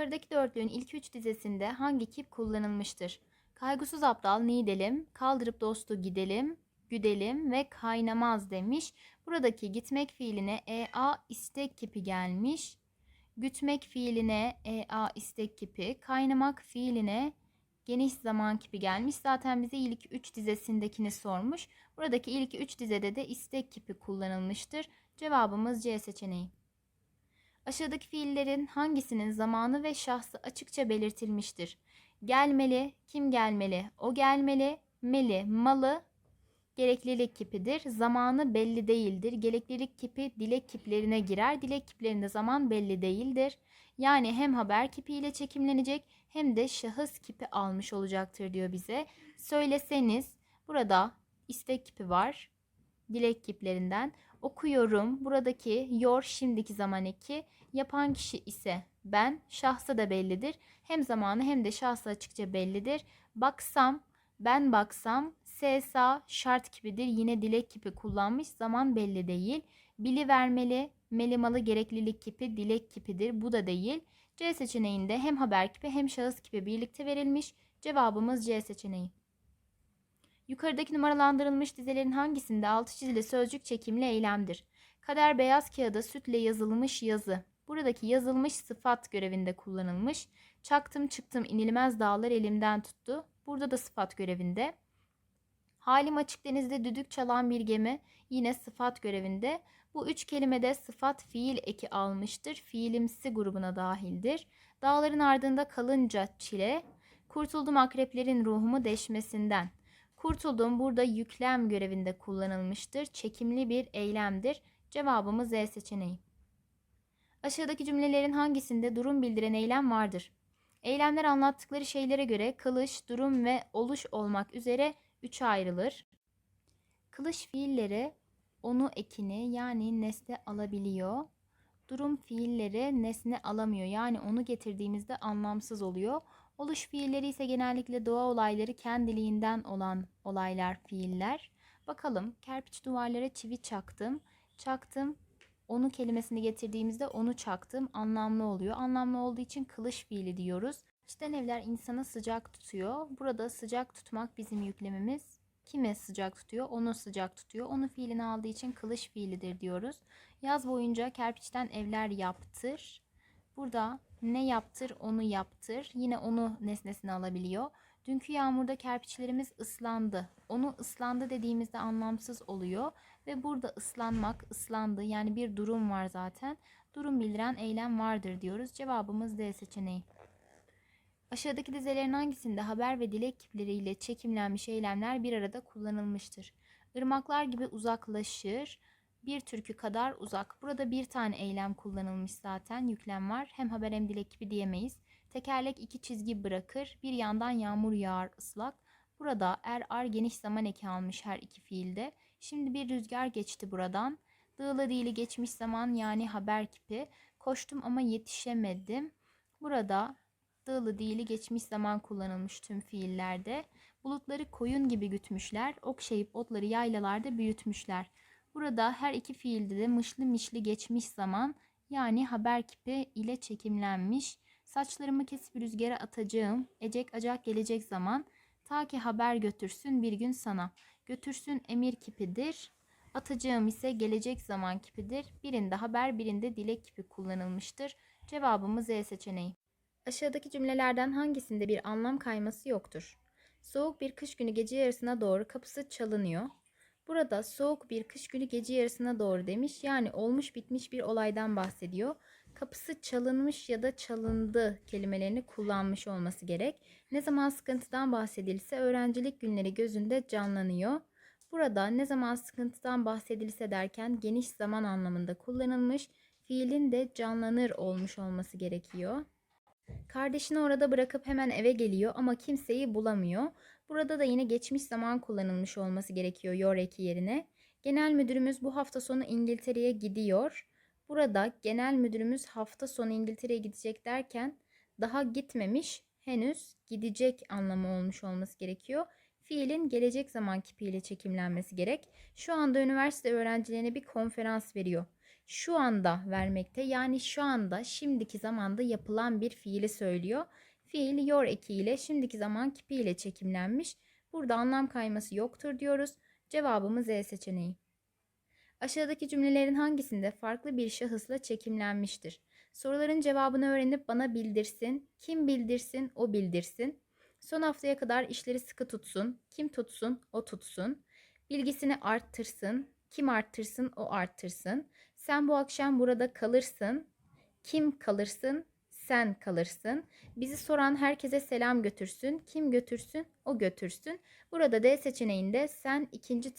Yukarıdaki dörtlüğün ilk üç dizesinde hangi kip kullanılmıştır? Kaygısız aptal nidelim, kaldırıp dostu gidelim, güdelim ve kaynamaz demiş. Buradaki gitmek fiiline ea istek kipi gelmiş. Gütmek fiiline ea istek kipi, kaynamak fiiline geniş zaman kipi gelmiş. Zaten bize ilk 3 dizesindekini sormuş. Buradaki ilk 3 dizede de istek kipi kullanılmıştır. Cevabımız C seçeneği. Aşağıdaki fiillerin hangisinin zamanı ve şahsı açıkça belirtilmiştir? Gelmeli, kim gelmeli, o gelmeli, meli, malı, gereklilik kipidir. Zamanı belli değildir. Gereklilik kipi dilek kiplerine girer. Dilek kiplerinde zaman belli değildir. Yani hem haber kipiyle çekimlenecek hem de şahıs kipi almış olacaktır diyor bize. Söyleseniz burada istek kipi var. Dilek kiplerinden. Okuyorum. Buradaki yor şimdiki zaman eki. Yapan kişi ise ben. Şahsı da bellidir. Hem zamanı hem de şahsı açıkça bellidir. Baksam, ben baksam, SSA şart kipidir. Yine dilek kipi kullanmış. Zaman belli değil. Bili vermeli, melimalı gereklilik kipi dilek kipidir. Bu da değil. C seçeneğinde hem haber kipi hem şahıs kipi birlikte verilmiş. Cevabımız C seçeneği. Yukarıdaki numaralandırılmış dizelerin hangisinde altı çizili sözcük çekimli eylemdir? Kader beyaz kağıda sütle yazılmış yazı. Buradaki yazılmış sıfat görevinde kullanılmış. Çaktım çıktım inilmez dağlar elimden tuttu. Burada da sıfat görevinde. Halim açık denizde düdük çalan bir gemi yine sıfat görevinde. Bu üç kelimede sıfat fiil eki almıştır. Fiilimsi grubuna dahildir. Dağların ardında kalınca çile. Kurtuldum akreplerin ruhumu deşmesinden. Kurtuldum burada yüklem görevinde kullanılmıştır. Çekimli bir eylemdir. Cevabımız Z seçeneği. Aşağıdaki cümlelerin hangisinde durum bildiren eylem vardır? Eylemler anlattıkları şeylere göre kılış, durum ve oluş olmak üzere üçe ayrılır. Kılış fiilleri onu ekini yani nesne alabiliyor. Durum fiilleri nesne alamıyor yani onu getirdiğimizde anlamsız oluyor. Oluş fiilleri ise genellikle doğa olayları kendiliğinden olan olaylar, fiiller. Bakalım kerpiç duvarlara çivi çaktım. Çaktım onu kelimesini getirdiğimizde onu çaktım anlamlı oluyor. Anlamlı olduğu için kılış fiili diyoruz. İçten evler insanı sıcak tutuyor. Burada sıcak tutmak bizim yüklemimiz. Kime sıcak tutuyor? Onu sıcak tutuyor. Onu fiilini aldığı için kılış fiilidir diyoruz. Yaz boyunca kerpiçten evler yaptır. Burada ne yaptır onu yaptır. Yine onu nesnesine alabiliyor. Dünkü yağmurda kerpiçlerimiz ıslandı. Onu ıslandı dediğimizde anlamsız oluyor. Ve burada ıslanmak, ıslandı yani bir durum var zaten. Durum bildiren eylem vardır diyoruz. Cevabımız D seçeneği. Aşağıdaki dizelerin hangisinde haber ve dilek kipleriyle çekimlenmiş eylemler bir arada kullanılmıştır? Irmaklar gibi uzaklaşır, bir türkü kadar uzak. Burada bir tane eylem kullanılmış zaten. Yüklem var. Hem haber hem dilek gibi diyemeyiz. Tekerlek iki çizgi bırakır. Bir yandan yağmur yağar ıslak. Burada er ar geniş zaman eki almış her iki fiilde. Şimdi bir rüzgar geçti buradan. Dığla dili geçmiş zaman yani haber kipi. Koştum ama yetişemedim. Burada dığlı dili geçmiş zaman kullanılmış tüm fiillerde. Bulutları koyun gibi gütmüşler. Okşayıp otları yaylalarda büyütmüşler. Burada her iki fiilde de mışlı mişli geçmiş zaman yani haber kipi ile çekimlenmiş. Saçlarımı kesip rüzgara atacağım. Ecek acak gelecek zaman. Ta ki haber götürsün bir gün sana. Götürsün emir kipidir. Atacağım ise gelecek zaman kipidir. Birinde haber birinde dilek kipi kullanılmıştır. Cevabımız Z seçeneği. Aşağıdaki cümlelerden hangisinde bir anlam kayması yoktur? Soğuk bir kış günü gece yarısına doğru kapısı çalınıyor. Burada soğuk bir kış günü gece yarısına doğru demiş. Yani olmuş bitmiş bir olaydan bahsediyor. Kapısı çalınmış ya da çalındı kelimelerini kullanmış olması gerek. Ne zaman sıkıntıdan bahsedilse öğrencilik günleri gözünde canlanıyor. Burada ne zaman sıkıntıdan bahsedilse derken geniş zaman anlamında kullanılmış. Fiilin de canlanır olmuş olması gerekiyor. Kardeşini orada bırakıp hemen eve geliyor ama kimseyi bulamıyor. Burada da yine geçmiş zaman kullanılmış olması gerekiyor yor eki yerine. Genel müdürümüz bu hafta sonu İngiltere'ye gidiyor. Burada genel müdürümüz hafta sonu İngiltere'ye gidecek derken daha gitmemiş henüz gidecek anlamı olmuş olması gerekiyor. Fiilin gelecek zaman kipiyle çekimlenmesi gerek. Şu anda üniversite öğrencilerine bir konferans veriyor. Şu anda vermekte. Yani şu anda şimdiki zamanda yapılan bir fiili söylüyor. Fiil your ekiyle şimdiki zaman kipiyle çekimlenmiş. Burada anlam kayması yoktur diyoruz. Cevabımız E seçeneği. Aşağıdaki cümlelerin hangisinde farklı bir şahısla çekimlenmiştir? Soruların cevabını öğrenip bana bildirsin. Kim bildirsin, o bildirsin. Son haftaya kadar işleri sıkı tutsun. Kim tutsun, o tutsun. Bilgisini arttırsın. Kim arttırsın, o arttırsın. Sen bu akşam burada kalırsın. Kim kalırsın, sen kalırsın. Bizi soran herkese selam götürsün. Kim götürsün, o götürsün. Burada D seçeneğinde sen ikinci